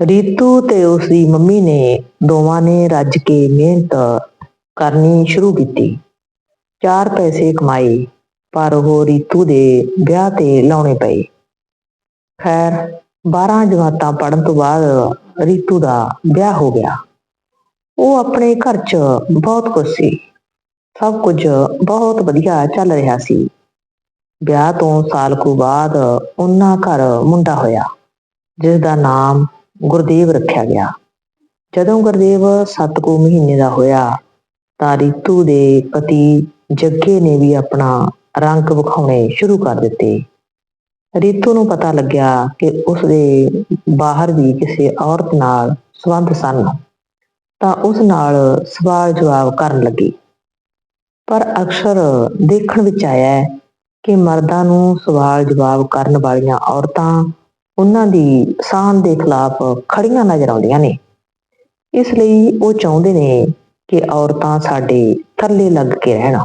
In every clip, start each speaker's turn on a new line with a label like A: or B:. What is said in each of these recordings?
A: ਰੀਤੂ ਤੇ ਉਸ ਦੀ ਮੰਮੀ ਨੇ ਦੋਵਾਂ ਨੇ ਰੱਜ ਕੇ ਮਿਹਨਤ ਕਰਨੀ ਸ਼ੁਰੂ ਕੀਤੀ। ਚਾਰ ਪੈਸੇ ਕਮਾਏ, ਪਰ ਉਹ ਰੀਤੂ ਦੇ ਵਿਆਹ ਤੇ ਲਾਉਣੇ ਪਏ। ਖੈਰ 12 ਜਮਾਤਾਂ ਪੜਨ ਤੋਂ ਬਾਅਦ ਰੀਤੂ ਦਾ ਵਿਆਹ ਹੋ ਗਿਆ। ਉਹ ਆਪਣੇ ਘਰ 'ਚ ਬਹੁਤ ਖੁਸ਼ ਸੀ। ਸਭ ਕੁਝ ਬਹੁਤ ਵਧੀਆ ਚੱਲ ਰਿਹਾ ਸੀ। ਵਿਆਹ ਤੋਂ ਸਾਲ ਕੁ ਬਾਅਦ ਉਹਨਾਂ ਘਰ ਮੁੰਡਾ ਹੋਇਆ ਜਿਸ ਦਾ ਨਾਮ ਗੁਰਦੇਵ ਰੱਖਿਆ ਗਿਆ। ਜਦੋਂ ਗੁਰਦੇਵ 7 ਕੁ ਮਹੀਨੇ ਦਾ ਹੋਇਆ, ਤਾਂ ਰੀਤੂ ਦੇ ਪਤੀ ਜੱਗੇ ਨੇ ਵੀ ਆਪਣਾ ਰੰਗ ਵਿਖਾਉਣੇ ਸ਼ੁਰੂ ਕਰ ਦਿੱਤੇ। ਰੀਤੂ ਨੂੰ ਪਤਾ ਲੱਗਿਆ ਕਿ ਉਸ ਦੇ ਬਾਹਰ ਵੀ ਕਿਸੇ ਔਰਤ ਨਾਲ ਸੰਬੰਧ ਸਨ, ਤਾਂ ਉਸ ਨਾਲ ਸਵਾਲ ਜਵਾਬ ਕਰਨ ਲੱਗੀ। ਪਰ ਅਕਸਰ ਦੇਖਣ ਵਿੱਚ ਆਇਆ ਕਿ ਮਰਦਾਂ ਨੂੰ ਸਵਾਲ ਜਵਾਬ ਕਰਨ ਵਾਲੀਆਂ ਔਰਤਾਂ ਉਹਨਾਂ ਦੀ ਸਾਨ ਦੇ ਖਿਲਾਫ ਖੜੀਆਂ ਨਜ਼ਰ ਆਉਂਦੀਆਂ ਨੇ। ਇਸ ਲਈ ਉਹ ਚਾਹੁੰਦੇ ਨੇ ਕਿ ਔਰਤਾਂ ਸਾਡੇ ਥੱਲੇ ਲੱਗ ਕੇ ਰਹਿਣ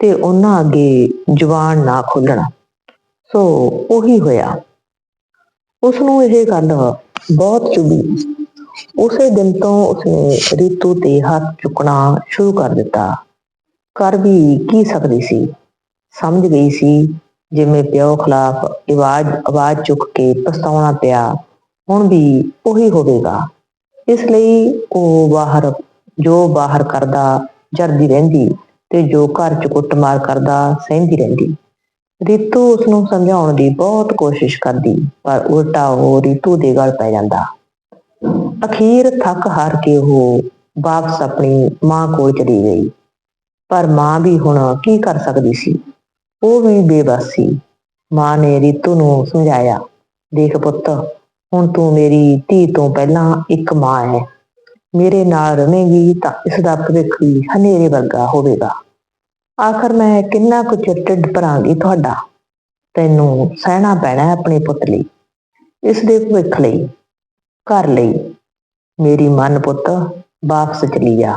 A: ਤੇ ਉਹਨਾਂ ਅੱਗੇ ਜਵਾਨ ਨਾ ਖੋਲਣ। ਸੋ ਉਹੀ ਹੋਇਆ। ਉਸ ਨੂੰ ਇਹ ਗੱਲ ਬਹੁਤ ਚੁਭੀ। ਉਸੇ ਦਿਨ ਤੋਂ ਉਸਨੇ ਰੀਤੂ ਤੇ ਹੱਥ ਚੁੱਕਣਾ ਸ਼ੁਰੂ ਕਰ ਦਿੱਤਾ। ਕਰ ਵੀ ਕੀ ਸਕਦੀ ਸੀ? ਸਮਝ ਗਈ ਸੀ ਜਿਵੇਂ ਪਿਓ ਖਿਲਾਫ ਆਵਾਜ਼ ਆਵਾਜ਼ ਚੁੱਕ ਕੇ ਪਸਤਾਉਣਾ ਪਿਆ, ਹੁਣ ਵੀ ਉਹੀ ਹੋਵੇਗਾ। ਇਸ ਲਈ ਉਹ ਬਾਹਰ, ਜੋ ਬਾਹਰ ਕਰਦਾ, ਜਰਦੀ ਰਹਿੰਦੀ ਤੇ ਜੋ ਘਰ ਚ ਕੁੱਟਮਾਰ ਕਰਦਾ, ਸਹਿੰਦੀ ਰਹਿੰਦੀ। ਰੀਤੂ ਉਸ ਨੂੰ ਸਮਝਾਉਣ ਦੀ ਬਹੁਤ ਕੋਸ਼ਿਸ਼ ਕਰਦੀ, ਪਰ ਉਲਟਾ ਉਹ ਰੀਤੂ ਦੇ ਗਲ ਪੈ ਜਾਂਦਾ। ਅਖੀਰ ਥੱਕ ਹਾਰ ਕੇ ਉਹ ਵਾਪਸ ਆਪਣੀ ਮਾਂ ਕੋਲ ਚਲੀ ਗਈ। ਪਰ ਮਾਂ ਵੀ ਹੁਣ ਕੀ ਕਰ ਸਕਦੀ ਸੀ? ਉਹ ਵੀ ਬੇਬਸ ਸੀ ਮਾਂ ਨੇ ਰੀਤੂ ਨੂੰ ਸਮਝਾਇਆ, ਦੇਖ ਪੁੱਤ, ਹੁਣ ਤੂੰ ਮੇਰੀ ਧੀ ਤੋਂ ਪਹਿਲਾਂ ਇੱਕ ਮਾਂ ਹੈ। ਮੇਰੇ ਨਾਲ ਰਵੇਂਗੀ ਤਾਂ ਇਸ ਦਾ ਭਵਿੱਖ ਵੀ ਹਨੇਰੇ ਵਰਗਾ ਹੋਵੇਗਾ। ਆਖਰ ਮੈਂ ਕਿੰਨਾ ਕੁ ਚਿਰ ਢਿੱਡ ਭਰਾਂਗੀ ਤੁਹਾਡਾ? ਤੈਨੂੰ ਸਹਿਣਾ ਪੈਣਾ ਹੈ ਆਪਣੇ ਪੁੱਤ ਲਈ ਇਸ ਦੇ ਭਵਿੱਖ ਲਈ, ਘਰ ਲਈ। ਮੇਰੀ ਮਨ ਪੁੱਤ, ਵਾਪਸ ਚਲੀ ਜਾ।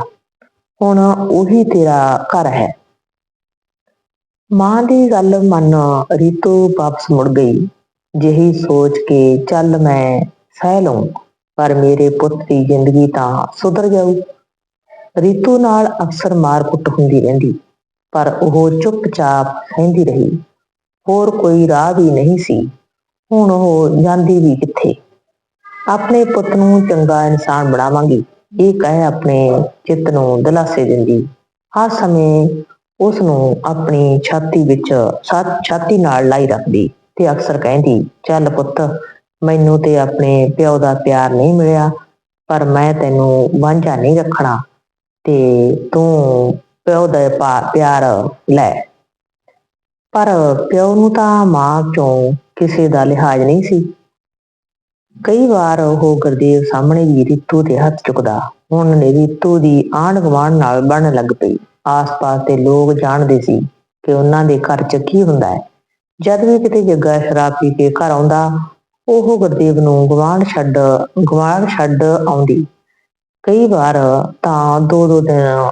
A: ਹੁਣ ਉਹੀ ਤੇਰਾ ਘਰ ਹੈ। ਮਾਂ ਦੀ ਗੱਲ ਮੰਨ ਰੀਤੂ ਵਾਪਸ ਮੁੜ ਗਈ। ਜਿਹੀ ਸੋਚ ਕੇ ਚੱਲ ਮੈਂ ਸਹਿ ਲਊਂ, ਪਰ ਮੇਰੇ ਪੁੱਤ ਦੀ ਜ਼ਿੰਦਗੀ ਤਾਂ ਸੁਧਰ ਜਾਊ। ਰੀਤੂ ਨਾਲ ਅਕਸਰ ਮਾਰਕੁੱਟ ਹੁੰਦੀ ਰਹਿੰਦੀ, ਪਰ ਉਹ ਚੁੱਪਚਾਪ ਸਹਿੰਦੀ ਰਹੀ। ਹੋਰ ਕੋਈ ਰਾਹ ਵੀ ਨਹੀਂ ਸੀ। ਹੁਣ ਉਹ ਜਾਂਦੀ ਵੀ ਕਿੱਥੇ? ਆਪਣੇ ਪੁੱਤ ਨੂੰ ਚੰਗਾ ਇਨਸਾਨ ਬਣਾਵਾਂਗੀ, ਇਹ ਕਹਿ ਆਪਣੇ ਚਿੱਤ ਨੂੰ ਦਿਲਾਸੇ ਦਿੰਦੀ। ਹਰ ਸਮੇਂ ਉਸ ਨੂੰ ਆਪਣੀ ਛਾਤੀ ਵਿੱਚ ਛਾ- ਛਾਤੀ ਨਾਲ ਲਾਈ ਰੱਖਦੀ ਤੇ ਅਕਸਰ ਕਹਿੰਦੀ, ਚੱਲ ਪੁੱਤ, ਮੈਨੂੰ ਤੇ ਆਪਣੇ ਪਿਓ ਦਾ ਪਿਆਰ ਨਹੀਂ ਮਿਲਿਆ, ਪਰ ਮੈਂ ਤੈਨੂੰ ਵਾਂਝਾ ਨਹੀਂ ਰੱਖਣਾ ਤੇ ਤੂੰ ਪਿਓ ਦਾ ਪਾ- ਪਿਆਰ ਲੈ। ਪਰ ਪਿਓ ਨੂੰ ਤਾਂ ਮਾਂ ਚੋਂ ਕਿਸੇ ਦਾ ਲਿਹਾਜ਼ ਨਹੀਂ ਸੀ। ਕਈ ਵਾਰ ਉਹ ਗੁਰਦੇਵ ਸਾਹਮਣੇ ਵੀ ਰੀਤੂ ਦੇ ਹੱਥ ਚੁੱਕਦਾ, ਹੁਣ ਨੇ ਰੀਤੂ ਦੀ ਆਂਢ ਗੁਆਂਢ ਨਾਲ ਬਣਨ ਲੱਗ ਪਈ। ਆਸ-ਪਾਸ ਦੇ ਲੋਕ ਜਾਣਦੇ ਸੀ ਕਿ ਉਹਨਾਂ ਦੇ ਘਰ 'ਚ ਕੀ ਹੁੰਦਾ ਹੈ। ਜਦ ਵੀ ਕਿਤੇ ਜੱਗਾ ਸ਼ਰਾਬ ਪੀ ਕੇ ਘਰ ਆਉਂਦਾ, ਉਹ ਗੁਰਦੇਵ ਨੂੰ ਗਵਾਂਢ ਛੱਡ ਗਵਾਂਢ ਛੱਡ ਆਉਂਦੀ। ਕਈ ਵਾਰ ਤਾਂ ਦੋ ਦੋ ਦਿਨ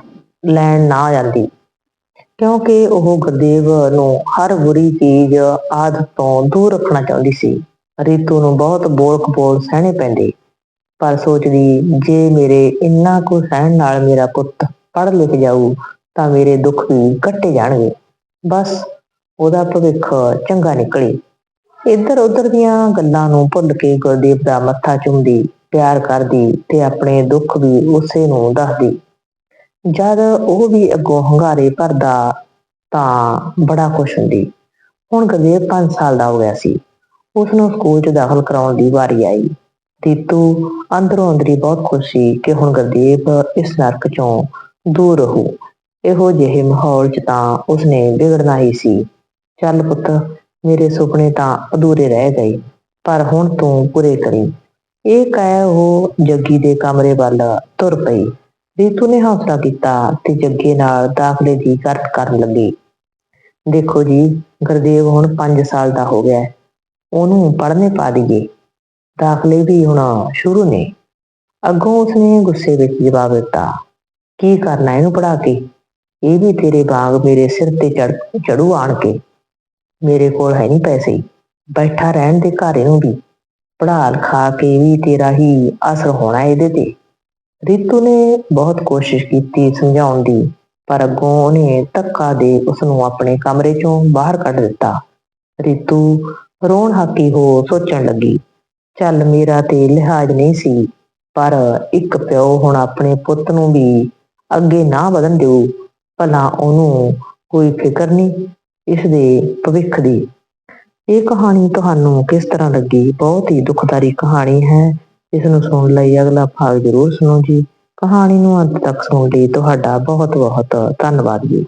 A: ਲੈਣ ਨਾ ਜਾਂਦੀ। ਕਿਉਂਕਿ ਉਹ ਗੁਰਦੇਵ ਨੂੰ ਹਰ ਬੁਰੀ ਚੀਜ਼, ਆਦਤ ਤੋਂ ਦੂਰ ਰੱਖਣਾ ਚਾਹੁੰਦੀ ਸੀ। ਰੀਤੂ ਨੂੰ ਬਹੁਤ ਬੋਲ ਕਬੋਲ ਸਹਿਣੇ ਪੈਂਦੇ। ਪਰ ਸੋਚਦੀ, ਜੇ ਮੇਰੇ ਇੰਨਾ ਕੁ ਸਹਿਣ ਨਾਲ ਮੇਰਾ ਪੁੱਤ ਪੜ੍ਹ ਲਿਖ ਜਾਊ ਤਾਂ ਮੇਰੇ ਦੁੱਖ ਵੀ ਕੱਟੇ ਜਾਣਗੇ। ਬਸ ਉਹਦਾ ਭਵਿੱਖ ਚੰਗਾ ਨਿਕਲੇ। ਇੱਧਰ ਉੱਧਰ ਦੀਆਂ ਗੱਲਾਂ ਨੂੰ ਭੁੱਲ ਕੇ ਗੁਰਦੇਵ ਦਾ ਮੱਥਾ ਚੁੰਮਦੀ, ਪਿਆਰ ਕਰਦੀ ਤੇ ਆਪਣੇ ਦੁੱਖ ਵੀ ਉਸੇ ਨੂੰ ਦੱਸਦੀ। ਜਦ ਉਹ ਵੀ ਅੱਗੋਂ ਹੰਗਾਰੇ ਭਰਦਾ ਤਾਂ ਬੜਾ ਖੁਸ਼ ਹੁੰਦੀ। ਹੁਣ ਗੁਰਦੇਵ 5 ਸਾਲ ਦਾ ਹੋ ਗਿਆ ਸੀ। ਉਸ ਨੂੰ ਸਕੂਲ 'ਚ ਦਾਖਲ ਕਰਾਉਣ ਦੀ ਵਾਰੀ ਆਈ। ਤੀਤੂ ਅੰਦਰੋਂ ਅੰਦਰੀ ਬਹੁਤ ਖੁਸ਼ ਸੀ ਕਿ ਹੁਣ ਗੁਰਦੇਵ ਇਸ ਨਰਕ 'ਚੋਂ ਦੂਰ ਰਹੂ। ਇਹੋ ਜਿਹੇ ਮਾਹੌਲ 'ਚ ਤਾਂ ਉਸਨੇ ਵਿਗੜਨਾ ਹੀ ਸੀ। ਚੱਲ ਪੁੱਤ, ਮੇਰੇ ਸੁਪਨੇ ਤਾਂ ਅਧੂਰੇ ਰਹਿ ਗਏ, ਪਰ ਹੁਣ ਤੂੰ ਪੂਰੇ ਕਰੀ। ਇਹ ਕਹਿ ਉਹ ਜੱਗੀ ਦੇ ਕਮਰੇ ਵੱਲ ਤੁਰ ਪਈ। ਰੀਤੂ ਨੇ ਹੌਸਲਾ ਕੀਤਾ ਤੇ ਜੱਗੇ ਨਾਲ ਦਾਖਲੇ ਦੀ ਗੱਲ ਕਰਨ ਲੱਗੀ। ਦੇਖੋ ਜੀ, ਗੁਰਦੇਵ ਹੁਣ 5 ਸਾਲ ਦਾ ਹੋ ਗਿਆ। ਉਹਨੂੰ ਪੜ੍ਹਨੇ ਪਾ ਦਈਏ। ਦਾਖਲੇ ਵੀ ਹੁਣ ਸ਼ੁਰੂ ਨੇ। ਅੱਗੋਂ ਉਸਨੇ ਗੁੱਸੇ ਵਿੱਚ ਜਵਾਬ ਦਿੱਤਾ, ਕੀ ਕਰਨਾ ਇਹਨੂੰ ਪੜਾ ਕੇ? ਇਹ ਵੀ ਤੇਰੇ ਬਾਗ ਮੇਰੇ ਸਿਰ ਤੇ ਚੜ, ਚੜੂ ਆਣ ਕੇ। ਮੇਰੇ ਕੋਲ ਹੈ ਨਹੀਂ ਪੈਸੇ। ਬੈਠਾ ਰਹਿਣ ਦੇ ਘਰ ਨੂੰ ਵੀ। ਪੜ੍ਹਾ ਲਿਖਾ ਕੇ ਵੀ ਤੇਰਾ ਹੀ ਅਸਰ ਹੋਣਾ ਇਹਦੇ ਤੇ। ਰਿਤੂ ਨੇ ਬਹੁਤ ਕੋਸ਼ਿਸ਼ ਕੀਤੀ ਸਮਝਾਉਣ ਦੀ, ਪਰ ਅੱਗੋਂ ਉਹਨੇ ਧੱਕਾ ਦੇ ਉਸ ਨੂੰ ਆਪਣੇ ਕਮਰੇ ਚੋਂ ਬਾਹਰ ਕੱਢ ਦਿੱਤਾ। ਰਿਤੂ ਰੋਣ ਹਾਕੀ ਹੋ ਸੋਚਣ ਲੱਗੀ, ਚੱਲ ਮੇਰਾ ਤੇ ਲਿਹਾਜ਼ ਨਹੀਂ ਸੀ, ਪਰ ਇੱਕ ਪਿਓ ਹੁਣ ਆਪਣੇ ਪੁੱਤ ਨੂੰ ਵੀ ਅੱਗੇ ਨਾ ਵਧਣ ਦਿਓ ਭਲਾ ਉਹਨੂੰ ਕੋਈ ਫਿਕਰ ਨਹੀਂ, ਇਸ ਦੇ ਭਵਿੱਖ ਦੀ। ਇਹ ਕਹਾਣੀ ਤੁਹਾਨੂੰ ਕਿਸ ਤਰ੍ਹਾਂ ਲੱਗੀ? ਬਹੁਤ ਹੀ ਦੁਖਦਾਰੀ ਕਹਾਣੀ ਹੈ। ਇਸ ਨੂੰ ਸੁਣਨ ਲਈ ਅਗਲਾ ਭਾਗ ਜ਼ਰੂਰ ਸੁਣੋ ਜੀ। ਕਹਾਣੀ ਨੂੰ ਅੰਤ ਤੱਕ ਸੁਣਨ ਲਈ ਤੁਹਾਡਾ ਬਹੁਤ ਬਹੁਤ ਧੰਨਵਾਦ ਜੀ।